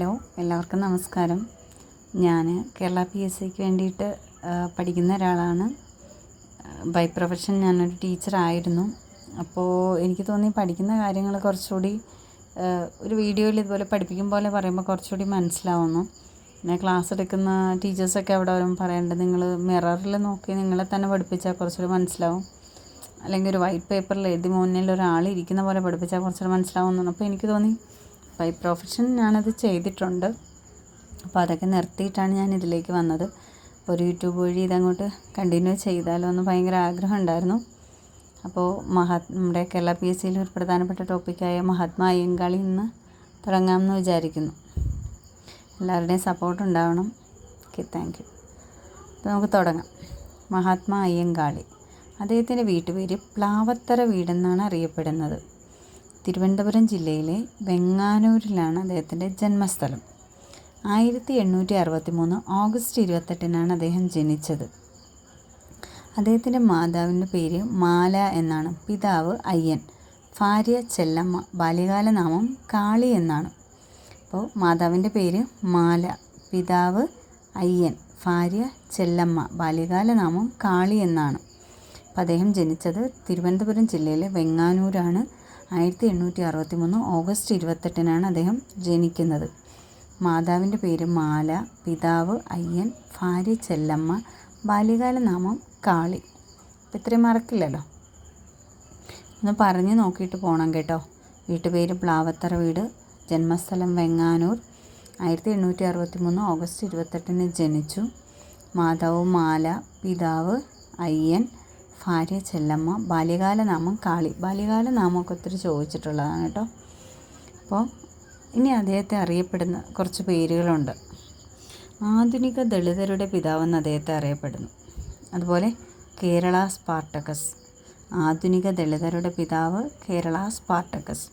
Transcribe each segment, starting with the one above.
Hello എല്ലാവർക്കും നമസ്കാരം. ഞാൻ കേരള പി എസ് സിക്ക് വേണ്ടിയിട്ട് പഠിക്കുന്ന ഒരാളാണ്. ബൈ പ്രൊഫഷൻ ഞാനൊരു ടീച്ചറായിരുന്നു അപ്പോൾ എനിക്ക് തോന്നി പഠിക്കുന്ന കാര്യങ്ങൾ കുറച്ചുകൂടി ഒരു വീഡിയോയിൽ ഇതുപോലെ പഠിപ്പിക്കും പോലെ പറയുമ്പോൾ കുറച്ചുകൂടി മനസ്സിലാവുന്നു. പിന്നെ ക്ലാസ് എടുക്കുന്ന ടീച്ചേഴ്സൊക്കെ അവിടെ വരും പറയേണ്ടത് നിങ്ങൾ മിററിൽ നോക്കി നിങ്ങളെ തന്നെ പഠിപ്പിച്ചാൽ കുറച്ചുകൂടി മനസ്സിലാവും. അല്ലെങ്കിൽ ഒരു വൈറ്റ് പേപ്പറിൽ എഴുതി മുന്നിൽ ഒരാൾ ഇരിക്കുന്ന പോലെ പഠിപ്പിച്ചാൽ കുറച്ചുകൂടി മനസ്സിലാവുന്നു. അപ്പോൾ എനിക്ക് തോന്നി ബൈ പ്രൊഫഷൻ ഞാനത് ചെയ്തിട്ടുണ്ട്. അപ്പോൾ അതൊക്കെ നിർത്തിയിട്ടാണ് ഞാൻ ഇതിലേക്ക് വന്നത്. ഒരു യൂട്യൂബ് വഴി ഇതങ്ങോട്ട് കണ്ടിന്യൂ ചെയ്താലോ എന്ന് ഭയങ്കര ആഗ്രഹം ഉണ്ടായിരുന്നു. അപ്പോൾ മഹാ നമ്മുടെ കേരള പി എസ് സിയിൽ ഒരു പ്രധാനപ്പെട്ട ടോപ്പിക്കായ മഹാത്മാ അയ്യങ്കാളി ഇന്ന് തുടങ്ങാമെന്ന് വിചാരിക്കുന്നു. എല്ലാവരുടെയും സപ്പോർട്ട് ഉണ്ടാവണം. ഓക്കെ താങ്ക് യു അപ്പോൾ നമുക്ക് തുടങ്ങാം. മഹാത്മാ അയ്യങ്കാളി. അദ്ദേഹത്തിന്റെ വീട്ടുപേര് പ്ലാവത്തറ വീടെന്നാണ് അറിയപ്പെടുന്നത്. തിരുവനന്തപുരം ജില്ലയിലെ വെങ്ങാനൂരിലാണ് അദ്ദേഹത്തിന്റെ ജന്മസ്ഥലം. ആയിരത്തി എണ്ണൂറ്റി അറുപത്തി മൂന്ന് ഓഗസ്റ്റ് ഇരുപത്തെട്ടിനാണ് അദ്ദേഹം ജനിച്ചത്. അദ്ദേഹത്തിന്റെ മാതാവിന്റെ പേര് മാല എന്നാണ്. പിതാവ് അയ്യൻ. ഭാര്യ ചെല്ലമ്മ. ബാല്യകാല നാമം കാളി എന്നാണ്. അപ്പോൾ മാതാവിന്റെ പേര് മാല. പിതാവ് അയ്യൻ. ഭാര്യ ചെല്ലമ്മ. ബാല്യകാല നാമം കാളി എന്നാണ്. അപ്പോൾ അദ്ദേഹം ജനിച്ചത് തിരുവനന്തപുരം ജില്ലയിലെ വെങ്ങാനൂരാണ്. ആയിരത്തി എണ്ണൂറ്റി അറുപത്തി മൂന്ന് ഓഗസ്റ്റ് ഇരുപത്തെട്ടിനാണ് അദ്ദേഹം ജനിക്കുന്നത്. മാതാവിന്റെ പേര് മാല പിതാവ് അയ്യൻ ഭാര്യ ചെല്ലമ്മ ബാല്യകാല നാമം കാളി. അപ്പം ഇത്രയും മറക്കില്ലല്ലോ? ഒന്ന് പറഞ്ഞ് നോക്കിയിട്ട് പോകണം കേട്ടോ. വീട്ടുപേര് പ്ലാവത്തറ വീട് ജന്മസ്ഥലം വെങ്ങാനൂർ. ആയിരത്തി എണ്ണൂറ്റി അറുപത്തി മൂന്ന് ഓഗസ്റ്റ് ഇരുപത്തെട്ടിന് ജനിച്ചു. മാതാവ് മാല പിതാവ് അയ്യൻ ഭാര്യ ചെല്ലമ്മ ബാല്യകാല നാമം കാളി. ബാല്യകാല നാമമൊക്കെ ഒത്തിരി ചോദിച്ചിട്ടുള്ളതാണ് കേട്ടോ. അപ്പോൾ ഇനി അദ്ദേഹത്തെ അറിയപ്പെടുന്ന കുറച്ച് പേരുകളുണ്ട്. ആധുനിക ദളിതരുടെ പിതാവെന്ന് അദ്ദേഹത്തെ അറിയപ്പെടുന്നു. അതുപോലെ കേരള സ്പാർട്ടക്കസ്. ആധുനിക ദളിതരുടെ പിതാവ് കേരള സ്പാർട്ടക്കസ്.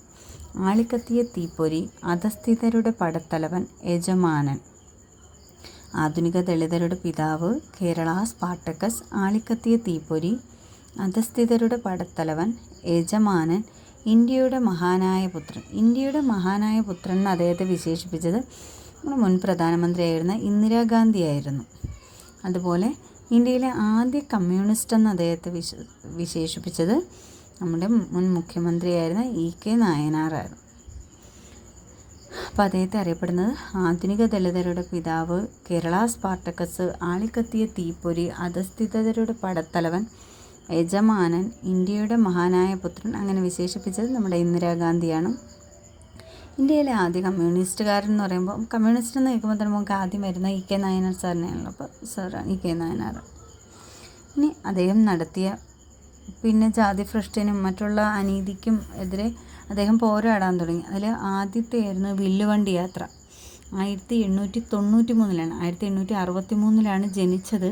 ആളിക്കത്തിയ തീപ്പൊരി അധസ്ഥിതരുടെ പടത്തലവൻ യജമാനൻ. ആധുനിക ദളിതരുടെ പിതാവ് കേരള സ്പാർട്ടക്കസ്. ആളിക്കത്തിയ തീപ്പൊരി അധസ്ഥിതരുടെ പടത്തലവൻ യജമാനൻ ഇന്ത്യയുടെ മഹാനായ പുത്രൻ. ഇന്ത്യയുടെ മഹാനായ പുത്രൻ എന്ന് അദ്ദേഹത്തെ വിശേഷിപ്പിച്ചത് നമ്മുടെ മുൻ പ്രധാനമന്ത്രിയായിരുന്ന ഇന്ദിരാഗാന്ധിയായിരുന്നു. അതുപോലെ ഇന്ത്യയിലെ ആദ്യ കമ്മ്യൂണിസ്റ്റ് എന്ന് അദ്ദേഹത്തെ വിശ വിശേഷിപ്പിച്ചത് നമ്മുടെ മുൻ മുഖ്യമന്ത്രിയായിരുന്ന ഇ കെ നായനാറായിരുന്നു. അപ്പോൾ അദ്ദേഹത്തെ അറിയപ്പെടുന്നത് ആധുനിക ദളിതരുടെ പിതാവ് കേരള സ്പാർട്ടക്കസ് ആളിക്കത്തിയ തീപ്പൊരി അധസ്ഥിതരുടെ പടത്തലവൻ യജമാനൻ ഇന്ത്യയുടെ മഹാനായ പുത്രൻ അങ്ങനെ വിശേഷിപ്പിച്ചത് നമ്മുടെ ഇന്ദിരാഗാന്ധിയാണ്. ഇന്ത്യയിലെ ആദ്യ കമ്മ്യൂണിസ്റ്റുകാരൻ എന്ന് പറയുമ്പോൾ കമ്മ്യൂണിസ്റ്റ് എന്ന് കേൾക്കുമ്പോൾ തന്നെ നമുക്ക് ആദ്യം വരുന്ന ഇ കെ നായനാർ സാറിനെയാണല്ലോ. അപ്പോൾ സാർ ഇ കെ നായനാർ. ഇനി അദ്ദേഹം നടത്തിയ പിന്നെ ജാതി ഭ്രഷ്ടിനും മറ്റുള്ള അനീതിക്കും എതിരെ അദ്ദേഹം പോരാടാൻ തുടങ്ങി. അതിൽ ആദ്യത്തെയായിരുന്നു വില്ലുവണ്ടി യാത്ര. ആയിരത്തി എണ്ണൂറ്റി തൊണ്ണൂറ്റി മൂന്നിലാണ് ആയിരത്തി എണ്ണൂറ്റി അറുപത്തി മൂന്നിലാണ് ജനിച്ചത്.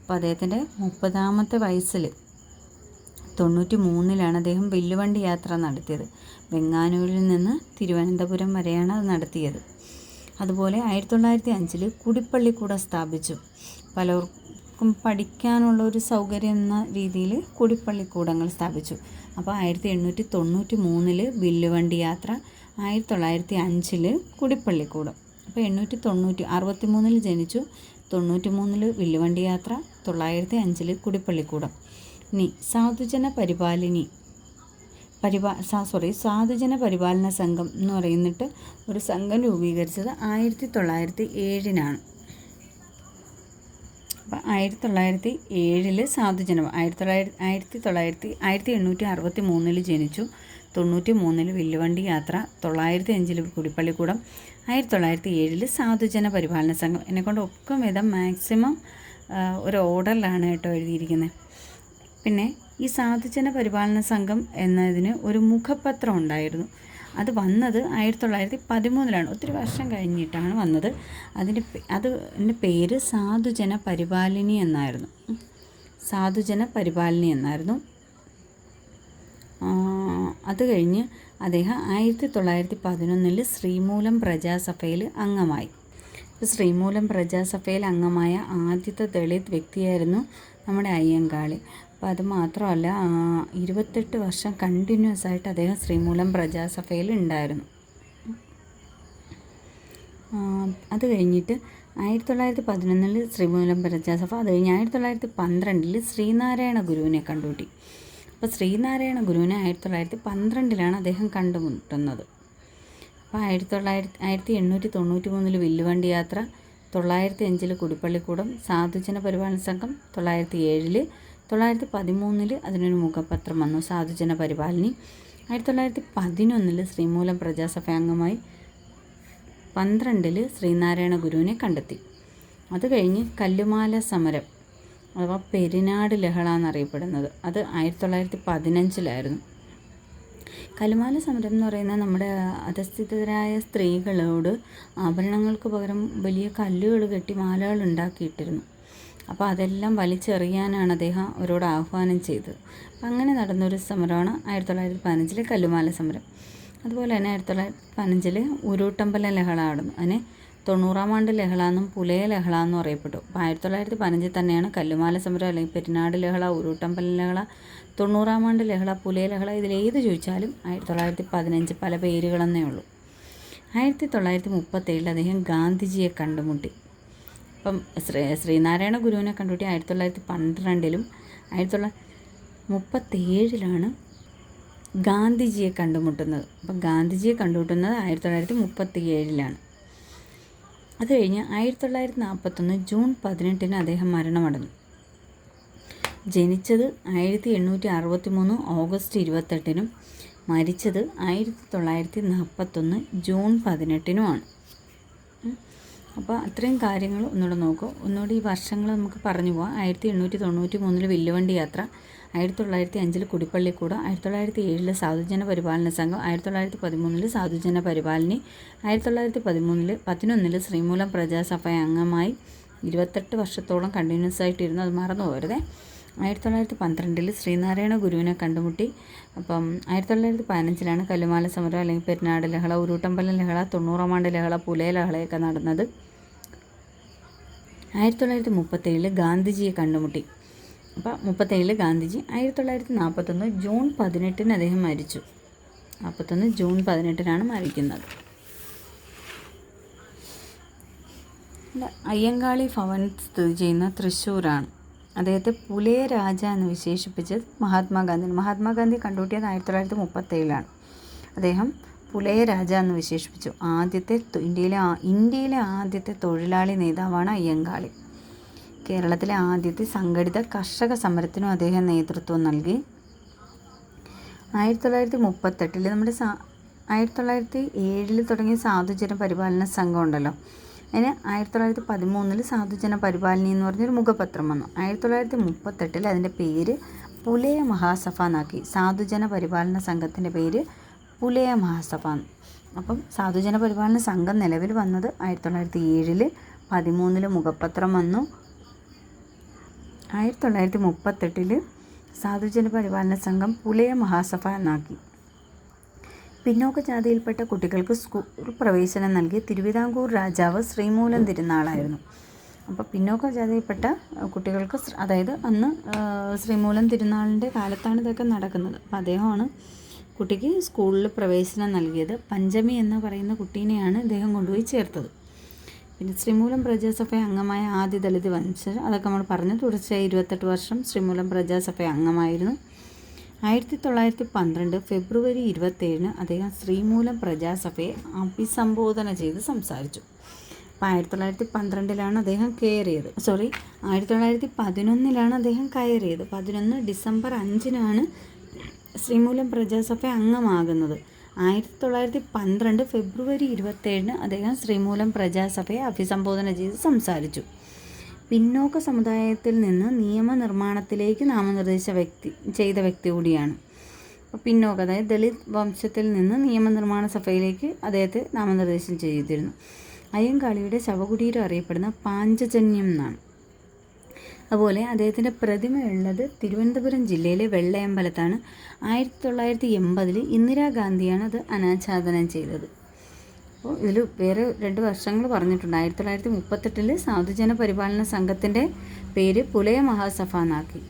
അപ്പോൾ അദ്ദേഹത്തിന്റെ മുപ്പതാമത്തെ വയസ്സിൽ തൊണ്ണൂറ്റി മൂന്നിലാണ് അദ്ദേഹം വില്ലുവണ്ടി യാത്ര നടത്തിയത്. വെങ്ങാനൂരിൽ നിന്ന് തിരുവനന്തപുരം വരെയാണ് അത് നടത്തിയത്. അതുപോലെ ആയിരത്തി തൊള്ളായിരത്തി അഞ്ചിൽ കുടിപ്പള്ളിക്കൂട സ്ഥാപിച്ചു. പലർക്കും പഠിക്കാനുള്ള ഒരു സൗകര്യം എന്ന രീതിയിൽ കുടിപ്പള്ളിക്കൂടങ്ങൾ സ്ഥാപിച്ചു. അപ്പോൾ ആയിരത്തി എണ്ണൂറ്റി തൊണ്ണൂറ്റി മൂന്നിൽ വില്ലുവണ്ടി യാത്ര ആയിരത്തി തൊള്ളായിരത്തി അഞ്ചിൽ കുടിപ്പള്ളിക്കൂടം. അപ്പോൾ എണ്ണൂറ്റി തൊണ്ണൂറ്റി അറുപത്തി മൂന്നിൽ ജനിച്ചു തൊണ്ണൂറ്റി മൂന്നിൽ വില്ലുവണ്ടി യാത്ര തൊള്ളായിരത്തി അഞ്ചിൽ കുടിപ്പള്ളിക്കൂടം. ഇനി സാധുജന പരിപാലിനി. പരിപാ സോറി സാധുജന പരിപാലന സംഘം എന്ന് പറയുന്നിട്ട് ഒരു സംഘം രൂപീകരിച്ചത് ആയിരത്തി തൊള്ളായിരത്തി ഏഴിനാണ്. അപ്പം ആയിരത്തി തൊള്ളായിരത്തി ഏഴിൽ സാധുജനം ആയിരത്തി തൊള്ളായിരത്തി ആയിരത്തി തൊള്ളായിരത്തി ആയിരത്തി എണ്ണൂറ്റി അറുപത്തി മൂന്നിൽ ജനിച്ചു. തൊണ്ണൂറ്റി മൂന്നിൽ വില്ലുവണ്ടി യാത്ര തൊള്ളായിരത്തി അഞ്ചിൽ കുടിപ്പള്ളിക്കൂടം ആയിരത്തി തൊള്ളായിരത്തി ഏഴിൽ സാധുജന പരിപാലന സംഘം. എന്നെക്കൊണ്ട് ഒക്കെ വിധം മാക്സിമം ഒരു ഓർഡറിലാണ് കേട്ടോ എഴുതിയിരിക്കുന്നത് പിന്നെ ഈ സാധുജന പരിപാലന സംഘം എന്നതിന് ഒരു മുഖപത്രം ഉണ്ടായിരുന്നു. അത് വന്നത് ആയിരത്തി തൊള്ളായിരത്തി പതിമൂന്നിലാണ്. ഒത്തിരി വർഷം കഴിഞ്ഞിട്ടാണ് വന്നത്. അതിന്റെ അതിന്റെ പേര് സാധുജന പരിപാലിനി എന്നായിരുന്നു. സാധുജന പരിപാലിനി എന്നായിരുന്നു. അത് കഴിഞ്ഞ് അദ്ദേഹം ആയിരത്തി തൊള്ളായിരത്തി പതിനൊന്നിൽ ശ്രീമൂലം പ്രജാസഭയിൽ അംഗമായി. ശ്രീമൂലം പ്രജാസഭയിൽ അംഗമായ ആദ്യത്തെ ദളിത് വ്യക്തിയായിരുന്നു നമ്മുടെ അയ്യങ്കാളി. അപ്പോൾ അത് മാത്രമല്ല ഇരുപത്തെട്ട് വർഷം കണ്ടിന്യൂസ് ആയിട്ട് അദ്ദേഹം ശ്രീമൂലം പ്രജാസഭയിൽ ഉണ്ടായിരുന്നു. അത് കഴിഞ്ഞിട്ട് ആയിരത്തി തൊള്ളായിരത്തി പതിനൊന്നിൽ ശ്രീമൂലം പ്രജാസഭ അത് കഴിഞ്ഞ് ആയിരത്തി തൊള്ളായിരത്തി പന്ത്രണ്ടിൽ ശ്രീനാരായണ ഗുരുവിനെ കണ്ടുകൂട്ടി അപ്പോൾ ശ്രീനാരായണ ഗുരുവിനെ ആയിരത്തി തൊള്ളായിരത്തി പന്ത്രണ്ടിലാണ് അദ്ദേഹം കണ്ടുമുട്ടുന്നത്. അപ്പോൾ ആയിരത്തി തൊള്ളായിരത്തി ആയിരത്തി എണ്ണൂറ്റി തൊണ്ണൂറ്റി മൂന്നിൽ വില്ലുവണ്ടി യാത്ര തൊള്ളായിരത്തി അഞ്ചിൽ കുടിപ്പള്ളിക്കൂടം സാധുജന പരിപാലന സംഘം തൊള്ളായിരത്തി ഏഴിൽ തൊള്ളായിരത്തി പതിമൂന്നിൽ അതിനൊരു മുഖപത്രം വന്നു സാധുജന പരിപാലിനി. ആയിരത്തി തൊള്ളായിരത്തി പതിനൊന്നിൽ ശ്രീമൂലം പ്രജാസഭ അംഗമായി പന്ത്രണ്ടിൽ ശ്രീനാരായണ ഗുരുവിനെ കണ്ടെത്തി. അത് കഴിഞ്ഞ് കല്ലുമാല സമരം അഥവാ പെരിനാട് ലഹള എന്നറിയപ്പെടുന്നത് അത് ആയിരത്തി തൊള്ളായിരത്തി പതിനഞ്ചിലായിരുന്നു കലുമാല സമരം എന്ന് പറയുന്ന നമ്മുടെ അധസ്ഥിതരായ സ്ത്രീകളോട് ആഭരണങ്ങൾക്ക് പകരം വലിയ കല്ലുകൾ കെട്ടി മാലകൾ ഉണ്ടാക്കിയിട്ടിരുന്നു. അപ്പോൾ അതെല്ലാം വലിച്ചെറിയാനാണ് അദ്ദേഹം അവരോട് ആഹ്വാനം ചെയ്തത്. അപ്പം അങ്ങനെ നടന്നൊരു സമരമാണ് ആയിരത്തി തൊള്ളായിരത്തി പതിനഞ്ചിലെ കല്ലുമാല സമരം. അതുപോലെ തന്നെ ആയിരത്തി തൊള്ളായിരത്തി പതിനഞ്ചിൽ ഉരുട്ടമ്പല ലഹള നടന്നു അതിന് തൊണ്ണൂറാം ആണ്ട് ലഹള എന്നും പുലയ ലഹള എന്നും അറിയപ്പെട്ടു. അപ്പോൾ ആയിരത്തി തൊള്ളായിരത്തി പതിനഞ്ചിൽ തന്നെയാണ് കല്ലുമാല സമരം അല്ലെങ്കിൽ പെരുന്നാട് ലഹള ഉരുട്ടമ്പല ലഹള തൊണ്ണൂറാം ആണ്ട് ലഹള പുലയ ലഹള ഇതിലേത് ചോദിച്ചാലും ആയിരത്തി തൊള്ളായിരത്തി പതിനഞ്ച് പല പേരുകളെന്നേ ഉള്ളൂ. ആയിരത്തി തൊള്ളായിരത്തി മുപ്പത്തേഴിൽ അദ്ദേഹം ഗാന്ധിജിയെ കണ്ടുമുട്ടി. അപ്പം ശ്രീ ശ്രീനാരായണ ഗുരുവിനെ കണ്ടുപിട്ടി ആയിരത്തി തൊള്ളായിരത്തി പന്ത്രണ്ടിലും ആയിരത്തി തൊള്ളായിരത്തി മുപ്പത്തേഴിലാണ് ഗാന്ധിജിയെ കണ്ടുമുട്ടുന്നത്. അപ്പം ഗാന്ധിജിയെ കണ്ടുമുട്ടുന്നത് ആയിരത്തി തൊള്ളായിരത്തി മുപ്പത്തി ഏഴിലാണ് അത് കഴിഞ്ഞ് ആയിരത്തി തൊള്ളായിരത്തി നാൽപ്പത്തൊന്ന് ജൂൺ പതിനെട്ടിന് അദ്ദേഹം മരണമടഞ്ഞു. ജനിച്ചത് ആയിരത്തി എണ്ണൂറ്റി അറുപത്തി മൂന്ന് ഓഗസ്റ്റ് ഇരുപത്തെട്ടിനും മരിച്ചത് ആയിരത്തി തൊള്ളായിരത്തി നാൽപ്പത്തൊന്ന് ജൂൺ പതിനെട്ടിനുമാണ്. അപ്പോൾ അത്രയും കാര്യങ്ങൾ ഒന്നുകൂടെ നോക്കൂ. ഒന്നുകൂടി ഈ വർഷങ്ങൾ നമുക്ക് പറഞ്ഞു പോകാം ആയിരത്തി എണ്ണൂറ്റി തൊണ്ണൂറ്റി മൂന്നിൽ വില്ലുവണ്ടി യാത്ര ആയിരത്തി തൊള്ളായിരത്തി അഞ്ചിൽ കുടിപ്പള്ളിക്കൂട ആയിരത്തി തൊള്ളായിരത്തി ഏഴിൽ സാധുജന പരിപാലന സംഘം ആയിരത്തി തൊള്ളായിരത്തി പതിമൂന്നിൽ സാധുജന പരിപാലനി ആയിരത്തി തൊള്ളായിരത്തി പതിമൂന്നിൽ പതിനൊന്നിൽ ശ്രീമൂലം പ്രജാസഭ അംഗമായി ഇരുപത്തെട്ട് വർഷത്തോളം കണ്ടിന്യൂസ് ആയിട്ടിരുന്നു. അത് മറന്നു പോരുതേ ആയിരത്തി തൊള്ളായിരത്തി പന്ത്രണ്ടിൽ ശ്രീനാരായണ ഗുരുവിനെ കണ്ടുമുട്ടി. അപ്പം ആയിരത്തി തൊള്ളായിരത്തി പതിനഞ്ചിലാണ് കല്ലുമാല സമരം അല്ലെങ്കിൽ പെരുന്നാട് ലഹള ഉരുട്ടമ്പലം ലഹള തൊണ്ണൂറാമാണ്ട് ലഹള പുലയ ലഹളയൊക്കെ നടന്നത്. ആയിരത്തി തൊള്ളായിരത്തി മുപ്പത്തേഴിൽ ഗാന്ധിജിയെ കണ്ടുമുട്ടി. അപ്പോൾ മുപ്പത്തേഴിൽ ഗാന്ധിജി ആയിരത്തി തൊള്ളായിരത്തി നാൽപ്പത്തൊന്ന് ജൂൺ പതിനെട്ടിന് അദ്ദേഹം മരിച്ചു. നാൽപ്പത്തൊന്ന് ജൂൺ പതിനെട്ടിനാണ് മരിക്കുന്നത്. അയ്യങ്കാളി ഭവൻ സ്ഥിതി ചെയ്യുന്ന തൃശ്ശൂരാണ്. അദ്ദേഹത്തെ പുലയ രാജ എന്ന് വിശേഷിപ്പിച്ചത് മഹാത്മാഗാന്ധി മഹാത്മാഗാന്ധി കണ്ടുപിട്ടിയത് ആയിരത്തി തൊള്ളായിരത്തി മുപ്പത്തേഴിലാണ് അദ്ദേഹം പുലയ രാജ എന്ന് വിശേഷിപ്പിച്ചു. ആദ്യത്തെ ഇന്ത്യയിലെ ഇന്ത്യയിലെ ആദ്യത്തെ തൊഴിലാളി നേതാവാണ് അയ്യങ്കാളി. കേരളത്തിലെ ആദ്യത്തെ സംഘടിത കർഷക സമരത്തിനും അദ്ദേഹം നേതൃത്വം നൽകി. ആയിരത്തി തൊള്ളായിരത്തി മുപ്പത്തെട്ടിൽ നമ്മുടെ സാ ആയിരത്തി തൊള്ളായിരത്തി ഏഴിൽ തുടങ്ങിയ സാധുജന പരിപാലന സംഘം ഉണ്ടല്ലോ. അതിന് ആയിരത്തി തൊള്ളായിരത്തി പതിമൂന്നിൽ സാധുജന പരിപാലനി എന്ന് പറഞ്ഞൊരു മുഖപത്രം വന്നു. ആയിരത്തി തൊള്ളായിരത്തി മുപ്പത്തെട്ടിൽ അതിന്റെ പേര് പുലയ മഹാസഭ എന്നാക്കി. സാധുജന പരിപാലന സംഘത്തിന്റെ പേര് പുലയ മഹാസഭ. അപ്പം സാധുജന പരിപാലന സംഘം നിലവിൽ വന്നത് ആയിരത്തി തൊള്ളായിരത്തി ഏഴിൽ പതിമൂന്നിൽ മുഖപത്രം വന്നു. ആയിരത്തി തൊള്ളായിരത്തി മുപ്പത്തെട്ടിൽ സാധുജന പരിപാലന സംഘം പുലയ മഹാസഭ എന്നാക്കി. പിന്നോക്ക ജാതിയിൽപ്പെട്ട കുട്ടികൾക്ക് സ്കൂൾ പ്രവേശനം നൽകിയ തിരുവിതാംകൂർ രാജാവ് ശ്രീമൂലം തിരുനാളായിരുന്നു. അപ്പോൾ പിന്നോക്ക ജാതിയിൽപ്പെട്ട കുട്ടികൾക്ക് അതായത് അന്ന് ശ്രീമൂലം തിരുനാളിന്റെ കാലത്താണ് ഇതൊക്കെ നടക്കുന്നത്. അപ്പോൾ അദ്ദേഹമാണ് കുട്ടിക്ക് സ്കൂളിൽ പ്രവേശനം നൽകിയത് പഞ്ചമി എന്ന് പറയുന്ന കുട്ടീനെയാണ് ഇദ്ദേഹം കൊണ്ടുപോയി ചേർത്തത്. പിന്നെ ശ്രീമൂലം പ്രജാസഭ അംഗമായ ആദ്യ ദളിത് വംശജർ അതൊക്കെ നമ്മൾ പറഞ്ഞു. തുടർച്ചയായി ഇരുപത്തെട്ട് വർഷം ശ്രീമൂലം പ്രജാസഭ അംഗമായിരുന്നു. ആയിരത്തി തൊള്ളായിരത്തി പന്ത്രണ്ട് ഫെബ്രുവരി ഇരുപത്തേഴിന് അദ്ദേഹം ശ്രീമൂലം പ്രജാസഭയെ അഭിസംബോധന ചെയ്ത് സംസാരിച്ചു. അപ്പോൾ ആയിരത്തി തൊള്ളായിരത്തി പന്ത്രണ്ടിലാണ് അദ്ദേഹം കയറിയത്. സോറി ആയിരത്തി തൊള്ളായിരത്തി പതിനൊന്നിലാണ് അദ്ദേഹം കയറിയത്. പതിനൊന്ന് ഡിസംബർ അഞ്ചിനാണ് ശ്രീമൂലം പ്രജാസഭ അംഗമാകുന്നത്. ആയിരത്തി തൊള്ളായിരത്തി പന്ത്രണ്ട് ഫെബ്രുവരി ഇരുപത്തേഴിന് അദ്ദേഹം ശ്രീമൂലം പ്രജാസഭയെ അഭിസംബോധന ചെയ്ത് സംസാരിച്ചു. പിന്നോക്ക സമുദായത്തിൽ നിന്ന് നിയമനിർമ്മാണത്തിലേക്ക് നാമനിർദ്ദേശ വ്യക്തി ചെയ്ത വ്യക്തി കൂടിയാണ്. പിന്നോക്ക അതായത് ദളിത് വംശത്തിൽ നിന്ന് നിയമനിർമ്മാണ സഭയിലേക്ക് അദ്ദേഹത്തെ നാമനിർദ്ദേശം ചെയ്തിരുന്നു. അയ്യങ്കാളിയുടെ ശവകുടീരം അറിയപ്പെടുന്ന പാഞ്ചജന്യം എന്നാണ്. അതുപോലെ അദ്ദേഹത്തിന്റെ പ്രതിമയുള്ളത് തിരുവനന്തപുരം ജില്ലയിലെ വെള്ളയമ്പലത്താണ്. ആയിരത്തി തൊള്ളായിരത്തി എൺപതിൽ ഇന്ദിരാഗാന്ധിയാണ് അത് അനാച്ഛാദനം ചെയ്തത്. അപ്പോൾ ഇതിൽ വേറെ രണ്ട് വർഷങ്ങൾ പറഞ്ഞിട്ടുണ്ട്. ആയിരത്തി തൊള്ളായിരത്തി മുപ്പത്തെട്ടിൽ സാധുജന പരിപാലന സംഘത്തിന്റെ പേര് പുലയ മഹാസഭ എന്നാക്കി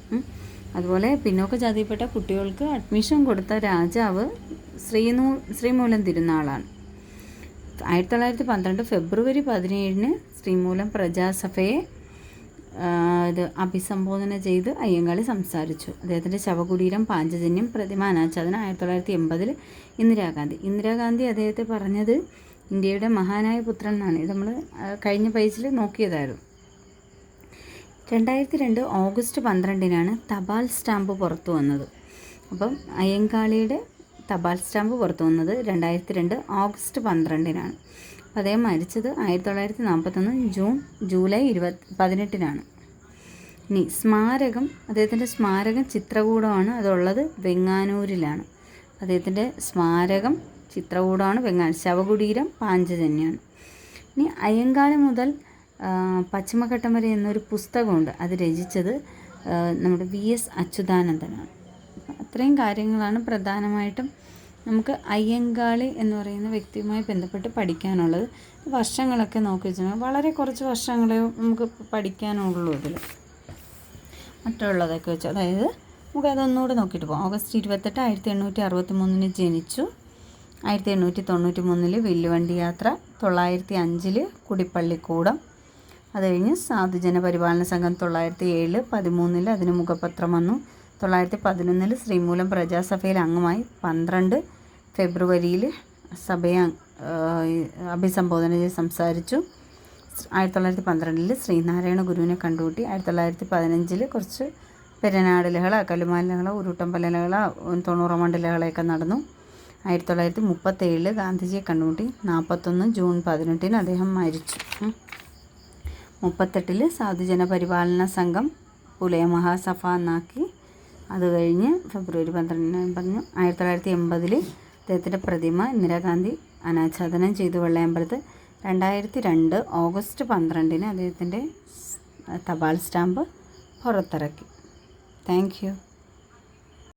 അതുപോലെ പിന്നോക്ക ജാതിയിൽപ്പെട്ട കുട്ടികൾക്ക് അഡ്മിഷൻ കൊടുത്ത രാജാവ് ശ്രീനൂ ശ്രീമൂലം തിരുനാളാണ്. ആയിരത്തി തൊള്ളായിരത്തി പന്ത്രണ്ട് ഫെബ്രുവരി പതിനേഴിന് ശ്രീമൂലം പ്രജാസഭയെ ഇത് അഭിസംബോധന ചെയ്ത് അയ്യങ്കാളി സംസാരിച്ചു. അദ്ദേഹത്തിന്റെ ശവകുടീരം പാഞ്ചജന്യം പ്രതിമ അനാച്ഛാദനം ആയിരത്തി തൊള്ളായിരത്തി എൺപതിൽ ഇന്ദിരാഗാന്ധി. ഇന്ദിരാഗാന്ധി അദ്ദേഹത്തെ പറഞ്ഞത് ഇന്ത്യയുടെ മഹാനായ പുത്രൻ എന്നാണ്. ഇത് നമ്മൾ കഴിഞ്ഞ പേജിൽ നോക്കിയതായിരുന്നു. രണ്ടായിരത്തി രണ്ട് ഓഗസ്റ്റ് പന്ത്രണ്ടിനാണ് തപാൽ സ്റ്റാമ്പ് പുറത്തു വന്നത്. അപ്പം അയ്യങ്കാളിയുടെ തപാൽ സ്റ്റാമ്പ് പുറത്തു വന്നത് രണ്ടായിരത്തി രണ്ട് ഓഗസ്റ്റ് പന്ത്രണ്ടിനാണ്. അദ്ദേഹം മരിച്ചത് ആയിരത്തി തൊള്ളായിരത്തി നാൽപ്പത്തൊന്ന് ജൂൺ ജൂലൈ ഇരുപത്തി പതിനെട്ടിനാണ്. ഇനി സ്മാരകം അദ്ദേഹത്തിന്റെ സ്മാരകം ചിത്രകൂടമാണ് അതുള്ളത് വെങ്ങാനൂരിലാണ്. അദ്ദേഹത്തിന്റെ സ്മാരകം ചിത്രകൂടമാണ് വെങ്ങാൻ ശവകുടീരം പാഞ്ചജന്യാണ്. ഇനി അയ്യങ്കാളി മുതൽ പശ്ചിമഘട്ടം വരെ എന്നൊരു പുസ്തകമുണ്ട്. അത് രചിച്ചത് നമ്മുടെ വി എസ് അച്യുതാനന്ദനാണ്. അത്രയും കാര്യങ്ങളാണ് പ്രധാനമായിട്ടും നമുക്ക് അയ്യങ്കാളി എന്ന് പറയുന്ന വ്യക്തിയുമായി ബന്ധപ്പെട്ട് പഠിക്കാനുള്ളത്. വർഷങ്ങളൊക്കെ നോക്കി വെച്ചിട്ടുണ്ടെങ്കിൽ വളരെ കുറച്ച് വർഷങ്ങളെ നമുക്ക് പഠിക്കാനുള്ളൂ ഇതിൽ. മറ്റുള്ളതൊക്കെ വെച്ച് അതായത് നമുക്ക് അതൊന്നുകൂടെ നോക്കിയിട്ട് പോകാം. ഓഗസ്റ്റ് ഇരുപത്തെട്ട് ആയിരത്തി എണ്ണൂറ്റി അറുപത്തി മൂന്നിന് ജനിച്ചു. ആയിരത്തി എണ്ണൂറ്റി തൊണ്ണൂറ്റി മൂന്നിൽ വില്ലുവണ്ടി യാത്ര. തൊള്ളായിരത്തി അഞ്ചിൽ കുടിപ്പള്ളിക്കൂടം. അത് കഴിഞ്ഞ് സാധുജന പരിപാലന സംഘം തൊള്ളായിരത്തി ഏഴിൽ പതിമൂന്നിൽ അതിന് മുഖപത്രം വന്നു. തൊള്ളായിരത്തി പതിനൊന്നിൽ ശ്രീമൂലം പ്രജാസഭയിൽ അംഗമായി. പന്ത്രണ്ട് ഫെബ്രുവരിയിൽ സഭയെ അഭിസംബോധന ചെയ്ത് സംസാരിച്ചു. ആയിരത്തി തൊള്ളായിരത്തി പന്ത്രണ്ടിൽ ശ്രീനാരായണ ഗുരുവിനെ കണ്ടുകൂട്ടി. ആയിരത്തി തൊള്ളായിരത്തി പതിനഞ്ചിൽ കുറച്ച് പെരനാട് ലഹള കല്ലുമാല ലഹള ഉരുട്ടമ്പല ലഹള നടന്നു. ആയിരത്തി തൊള്ളായിരത്തി മുപ്പത്തേഴിൽ ഗാന്ധിജിയെ കണ്ടുമുട്ടി നാൽപ്പത്തൊന്ന് ജൂൺ പതിനെട്ടിന് അദ്ദേഹം മരിച്ചു. മുപ്പത്തെട്ടിൽ സാധുജന പരിപാലന സംഘം പുലയ മഹാസഭ എന്നാക്കി അത് കഴിഞ്ഞ് ഫെബ്രുവരി പന്ത്രണ്ടിന് പറഞ്ഞു. ആയിരത്തി തൊള്ളായിരത്തി എൺപതിൽ അദ്ദേഹത്തിന്റെ പ്രതിമ ഇന്ദിരാഗാന്ധി അനാച്ഛാദനം ചെയ്തു വെള്ളയമ്പലത്ത് രണ്ടായിരത്തി രണ്ട് ഓഗസ്റ്റ് പന്ത്രണ്ടിന് അദ്ദേഹത്തിന്റെ തപാൽ സ്റ്റാമ്പ് പുറത്തിറക്കി. താങ്ക്